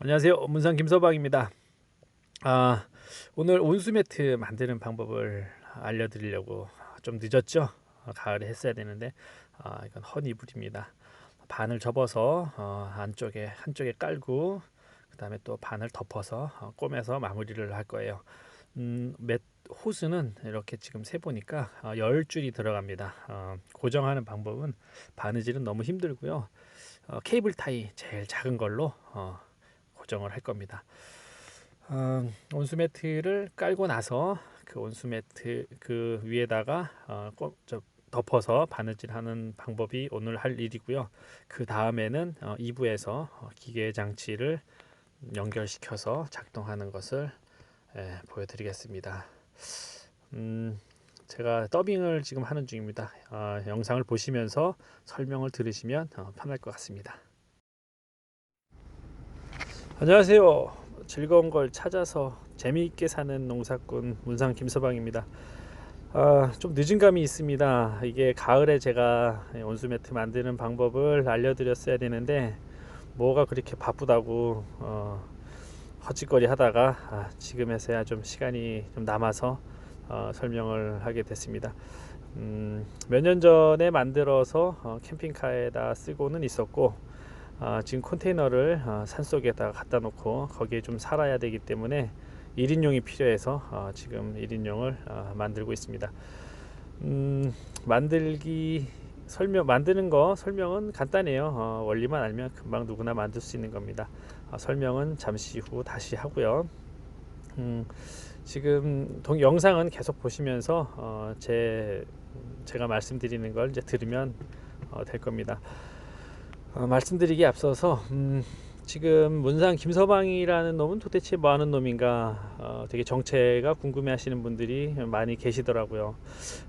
안녕하세요. 문상 김서방입니다. 아, 오늘 온수 매트 만드는 방법을 알려드리려고 좀 늦었죠. 어, 가을에 했어야 되는데 아, 이건 허니불입니다. 반을 접어서 어, 안쪽에 한쪽에 깔고 그 다음에 또 반을 덮어서 어, 꼬매서 마무리를 할 거예요. 음, 맷 호스는 이렇게 지금 세 보니까 어, 열 줄이 들어갑니다. 어, 고정하는 방법은 바느질은 너무 힘들고요. 어, 케이블 타이 제일 작은 걸로 어, 고정을 할 겁니다. 어, 온수 매트를 깔고 나서 그 온수 매트 그 위에다가 어, 덮어서 바느질하는 방법이 오늘 할 일이고요. 그 다음에는 어, 2부에서 어, 기계 장치를 연결시켜서 작동하는 것을 예, 보여드리겠습니다. 음, 제가 더빙을 지금 하는 중입니다. 어, 영상을 보시면서 설명을 들으시면 어, 편할 것 같습니다. 안녕하세요. 즐거운 걸 찾아서 재미있게 사는 농사꾼 문상 김서방입니다. 아, 좀 늦은 감이 있습니다. 이게 가을에 제가 온수 매트 만드는 방법을 알려드렸어야 되는데 뭐가 그렇게 바쁘다고 어, 헛짓거리 하다가 아, 지금에서야 좀 시간이 좀 남아서 어, 설명을 하게 됐습니다. 음, 몇 년 전에 만들어서 어, 캠핑카에다 쓰고는 있었고 어, 지금 컨테이너를 어, 산속에다 갖다 놓고 거기에 좀 살아야 되기 때문에 1인용이 필요해서 어, 지금 1인용을 어, 만들고 있습니다. 음, 만들기 설명 만드는 거 설명은 간단해요. 어, 원리만 알면 금방 누구나 만들 수 있는 겁니다. 어, 설명은 잠시 후 다시 하고요. 음, 지금 동, 영상은 계속 보시면서 어, 제 제가 말씀드리는 걸 이제 들으면 어, 될 겁니다. 어, 말씀드리기 앞서서 음, 지금 문상 김서방이라는 놈은 도대체 뭐 하는 놈인가 어, 되게 정체가 궁금해 하시는 분들이 많이 계시더라고요.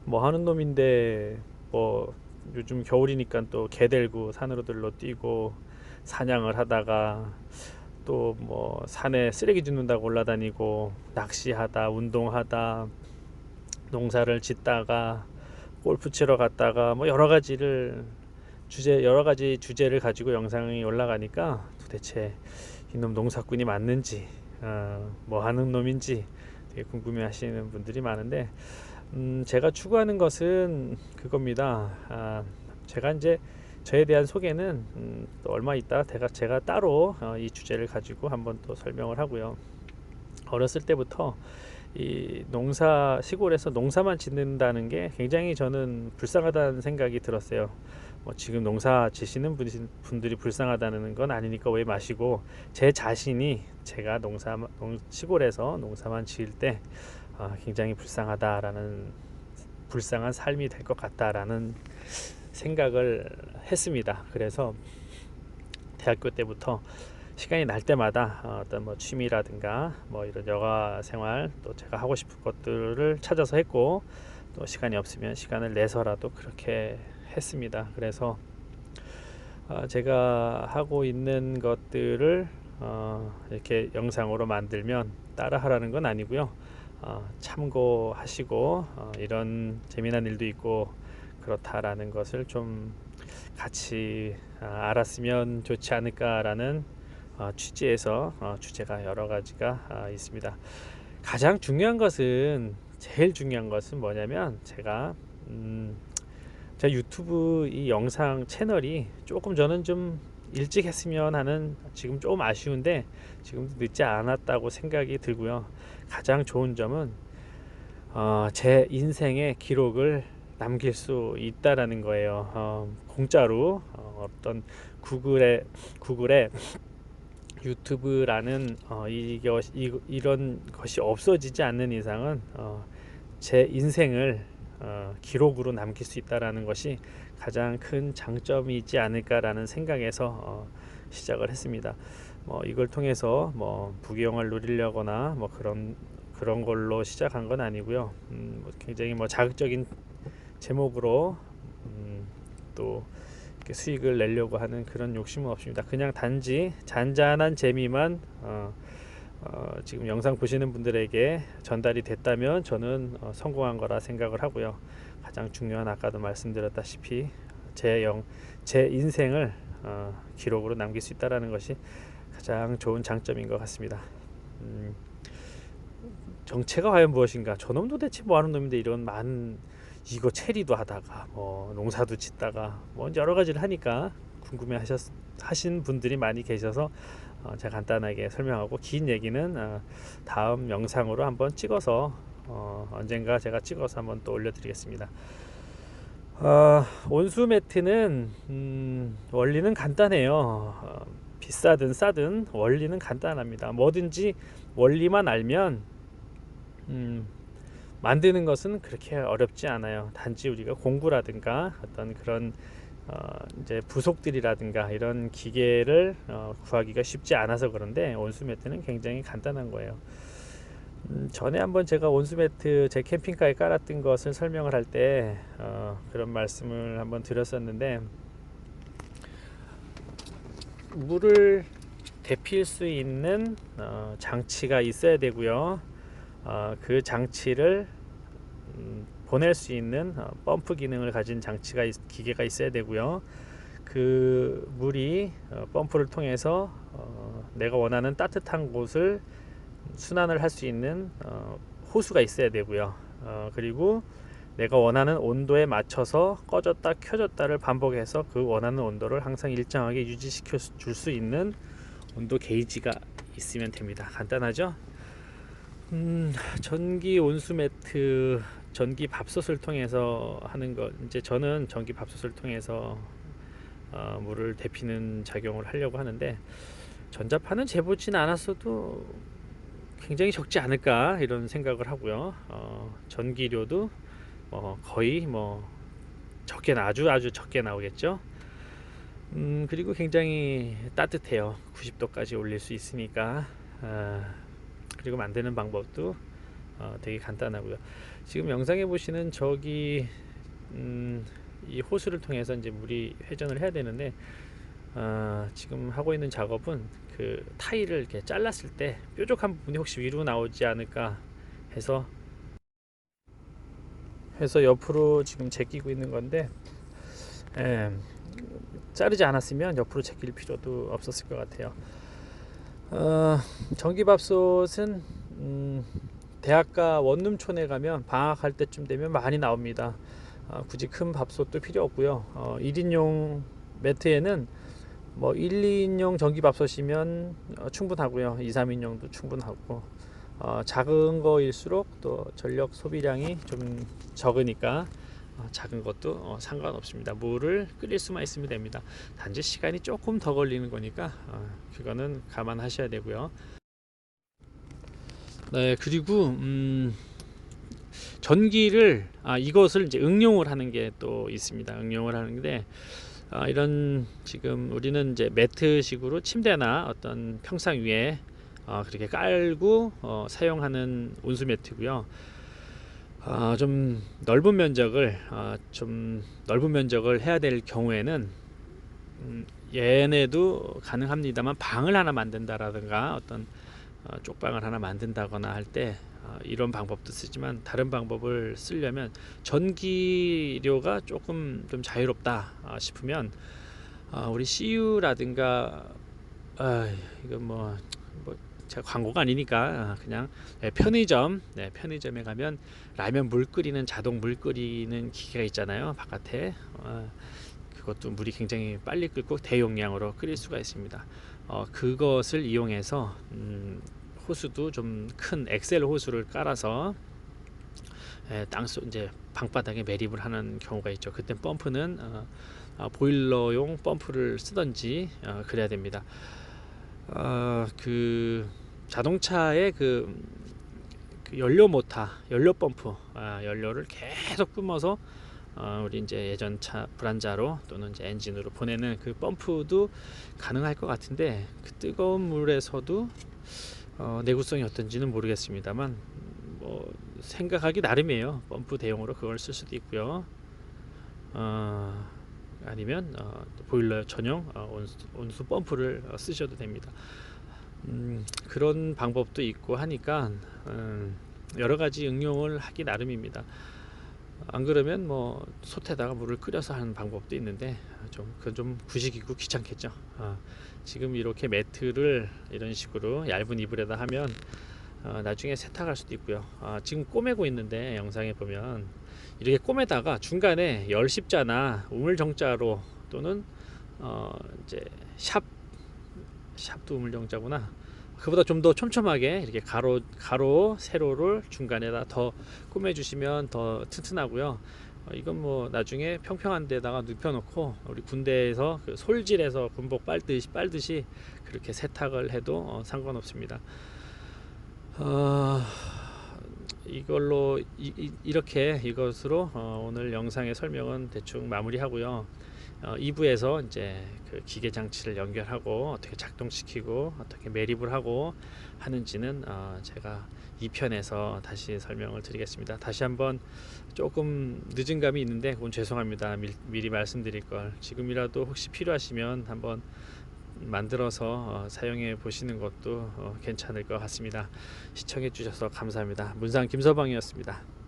뭐 하는 놈인데 뭐 요즘 겨울이니까 또 개 들고 산으로들로 뛰고 사냥을 하다가 또 뭐 산에 쓰레기 줍는다고 올라다니고 낚시하다 운동하다 농사를 짓다가 골프 치러 갔다가 뭐 여러 가지를 주제 여러 가지 주제를 가지고 영상이 올라가니까 도대체 이놈 농사꾼이 맞는지 어, 뭐 하는 놈인지 되게 궁금해 하시는 분들이 많은데 음, 제가 추구하는 것은 그겁니다. 아, 제가 이제 저에 대한 소개는 음, 또 얼마 있다 제가 제가 따로 어, 이 주제를 가지고 한번 또 설명을 하고요. 어렸을 때부터 이 농사 시골에서 농사만 짓는다는 게 굉장히 저는 불쌍하다는 생각이 들었어요. 뭐 지금 농사 지시는 분들이 불쌍하다는 건 아니니까 왜 마시고 제 자신이 제가 농사 농, 시골에서 농사만 지을 때 어, 굉장히 불쌍하다라는 불쌍한 삶이 될 것 같다라는 생각을 했습니다. 그래서 대학교 때부터 시간이 날 때마다 어떤 뭐 취미라든가 뭐 이런 여가 생활 또 제가 하고 싶은 것들을 찾아서 했고 또 시간이 없으면 시간을 내서라도 그렇게 했습니다. 그래서 어, 제가 하고 있는 것들을 어, 이렇게 영상으로 만들면 따라하라는 건 아니고요. 어, 참고하시고 어, 이런 재미난 일도 있고 그렇다라는 것을 좀 같이 아, 알았으면 좋지 않을까라는 어, 취지에서 어, 주제가 여러 가지가 아, 있습니다. 가장 중요한 것은 제일 중요한 것은 뭐냐면 제가 음, 제 유튜브 이 영상 채널이 조금 저는 좀 일찍 했으면 하는 지금 조금 아쉬운데 지금도 늦지 않았다고 생각이 들고요. 가장 좋은 점은 어, 제 인생의 기록을 남길 수 있다라는 거예요. 어, 공짜로 어, 떤 구글에 구글에 유튜브라는 어, 이것 이, 이런 것이 없어지지 않는 이상은 어, 제 인생을 어, 기록으로 남길 수 있다라는 것이 가장 큰 장점이지 않을까라는 생각에서 어, 시작을 했습니다. 뭐 이걸 통해서 뭐 부귀영화를 누리려거나 뭐 그런 그런 걸로 시작한 건 아니고요. 음, 뭐 굉장히 뭐 자극적인 제목으로 음, 또 이렇게 수익을 내려고 하는 그런 욕심은 없습니다. 그냥 단지 잔잔한 재미만 어, 어, 지금 영상 보시는 분들에게 전달이 됐다면 저는 어, 성공한 거라 생각을 하고요. 가장 중요한 아까도 말씀드렸다시피 제 영, 제 인생을 어, 기록으로 남길 수 있다라는 것이 가장 좋은 장점인 것 같습니다. 음, 정체가 과연 무엇인가? 저놈 도대체 뭐하는 놈인데 이런 많은 이거 체리도 하다가 뭐 농사도 짓다가 뭐 여러 가지를 하니까 궁금해 하셨 하신 분들이 많이 계셔서 어, 제가 간단하게 설명하고 긴 얘기는 어, 다음 영상으로 한번 찍어서 어, 언젠가 제가 찍어서 한번 또 올려드리겠습니다. 어, 온수 매트는 음, 원리는 간단해요. 어, 비싸든 싸든 원리는 간단합니다. 뭐든지 원리만 알면 음, 만드는 것은 그렇게 어렵지 않아요. 단지 우리가 공구라든가 어떤 그런 어, 이제 부속들이라든가 이런 기계를 어, 구하기가 쉽지 않아서 그런데 온수 매트는 굉장히 간단한 거예요. 음, 전에 한번 제가 온수 매트 제 캠핑카에 깔았던 것을 설명을 할때 어, 그런 말씀을 한번 드렸었는데 물을 데필 수 있는 어, 장치가 있어야 되고요. 어, 그 장치를 음, 보낼 수 있는 어, 펌프 기능을 가진 장치가 있- 기계가 있어야 되고요. 그 물이 어, 펌프를 통해서 어, 내가 원하는 따뜻한 곳을 순환을 할 수 있는 어, 호수가 있어야 되고요. 어, 그리고 내가 원하는 온도에 맞춰서 꺼졌다 켜졌다를 반복해서 그 원하는 온도를 항상 일정하게 유지시켜 줄 수 있는 온도 게이지가 있으면 됩니다. 간단하죠? 음, 전기 온수 매트, 전기 밥솥을 통해서 하는 것. 이제 저는 전기 밥솥을 통해서 어, 물을 데피는 작용을 하려고 하는데 전자파는 재보진 않았어도 굉장히 적지 않을까 이런 생각을 하고요. 어, 전기료도 뭐 거의 뭐 적게 나 아주 아주 적게 나오겠죠. 음, 그리고 굉장히 따뜻해요. 90도까지 올릴 수 있으니까. 아, 그리고 만드는 방법도 어, 되게 간단하고요. 지금 영상에 보시는 저기 음, 이 호스를 통해서 이제 물이 회전을 해야 되는데 아, 지금 하고 있는 작업은 그 타일을 이렇게 잘랐을 때 뾰족한 부분이 혹시 위로 나오지 않을까 해서 해서 옆으로 지금 제끼고 있는 건데 예, 자르지 않았으면 옆으로 제낄 필요도 없었을 것 같아요. 어, 전기밥솥은 음, 대학가 원룸촌에 가면 방학할 때쯤 되면 많이 나옵니다. 어, 굳이 큰 밥솥도 필요 없고요. 어, 1인용 매트에는 뭐 1, 2인용 전기밥솥이면 어, 충분하고요. 2, 3인용도 충분하고 어, 작은 거일수록 또 전력 소비량이 좀 적으니까 어, 작은 것도 어, 상관없습니다. 물을 끓일 수만 있으면 됩니다. 단지 시간이 조금 더 걸리는 거니까 어, 그거는 감안하셔야 되고요. 네 그리고 음, 전기를 아, 이것을 이제 응용을 하는 게 또 있습니다. 응용을 하는데 아, 이런 지금 우리는 이제 매트식으로 침대나 어떤 평상 위에 어, 그렇게 깔고 어, 사용하는 온수 매트고요. 아, 좀 넓은 면적을 아, 좀 넓은 면적을 해야 될 경우에는 음, 얘네도 가능합니다만 방을 하나 만든다라든가 어떤 어, 쪽방을 하나 만든다거나 할때 어, 이런 방법도 쓰지만 다른 방법을 쓰려면 전기료가 조금 좀 자유롭다 어, 싶으면 어, 우리 CU라든가 아, 이건 뭐, 뭐 제가 광고가 아니니까 어, 그냥 네, 편의점 네, 편의점에 가면 라면 물 끓이는 자동 물 끓이는 기계가 있잖아요 바깥에 어, 그것도 물이 굉장히 빨리 끓고 대용량으로 끓일 수가 있습니다 어, 그것을 이용해서 음, 호수도 좀 큰 엑셀 호수를 깔아서 에, 땅속 이제 방바닥에 매립을 하는 경우가 있죠. 그때 펌프는 어, 어, 보일러용 펌프를 쓰던지 어, 그래야 됩니다. 어, 그 자동차의 그, 그 연료 모터, 연료 펌프, 아, 연료를 계속 뿜어서 어, 우리 이제 예전 차 불안자로 또는 이제 엔진으로 보내는 그 펌프도 가능할 것 같은데 그 뜨거운 물에서도 어, 내구성이 어떤지는 모르겠습니다만 뭐 생각하기 나름이에요. 펌프 대용으로 그걸 쓸 수도 있고요. 어, 아니면 어, 또 보일러 전용 어, 온수, 온수 펌프를 어, 쓰셔도 됩니다. 음, 그런 방법도 있고 하니까 음, 여러 가지 응용을 하기 나름입니다. 안 그러면 뭐 솥에다가 물을 끓여서 하는 방법도 있는데 좀 그건 좀 구식이고 귀찮겠죠. 아, 지금 이렇게 매트를 이런 식으로 얇은 이불에다 하면 어, 나중에 세탁할 수도 있고요. 아, 지금 꼬매고 있는데 영상에 보면 이렇게 꼬매다가 중간에 열십자나 우물정자로 또는 어, 이제 샵 샵도 우물정자구나. 그보다 좀 더 촘촘하게 이렇게 가로 가로 세로를 중간에다 더 꾸며 주시면 더 튼튼하고요. 어, 이건 뭐 나중에 평평한 데다가 눕혀 놓고 우리 군대에서 그 솔질에서 군복 빨듯이 빨듯이 그렇게 세탁을 해도 어, 상관없습니다. 어, 이걸로 이, 렇게 이것으로 어, 오늘 영상의 설명은 대충 마무리하고요. 어, 2부에서 이제 그 기계 장치를 연결하고 어떻게 작동시키고 어떻게 매립을 하고 하는지는 어, 제가 2편에서 다시 설명을 드리겠습니다. 다시 한번 조금 늦은 감이 있는데 그건 죄송합니다. 미, 미리 말씀드릴 걸 지금이라도 혹시 필요하시면 한번 만들어서 어, 사용해 보시는 것도 어, 괜찮을 것 같습니다. 시청해 주셔서 감사합니다. 문상 김서방이었습니다.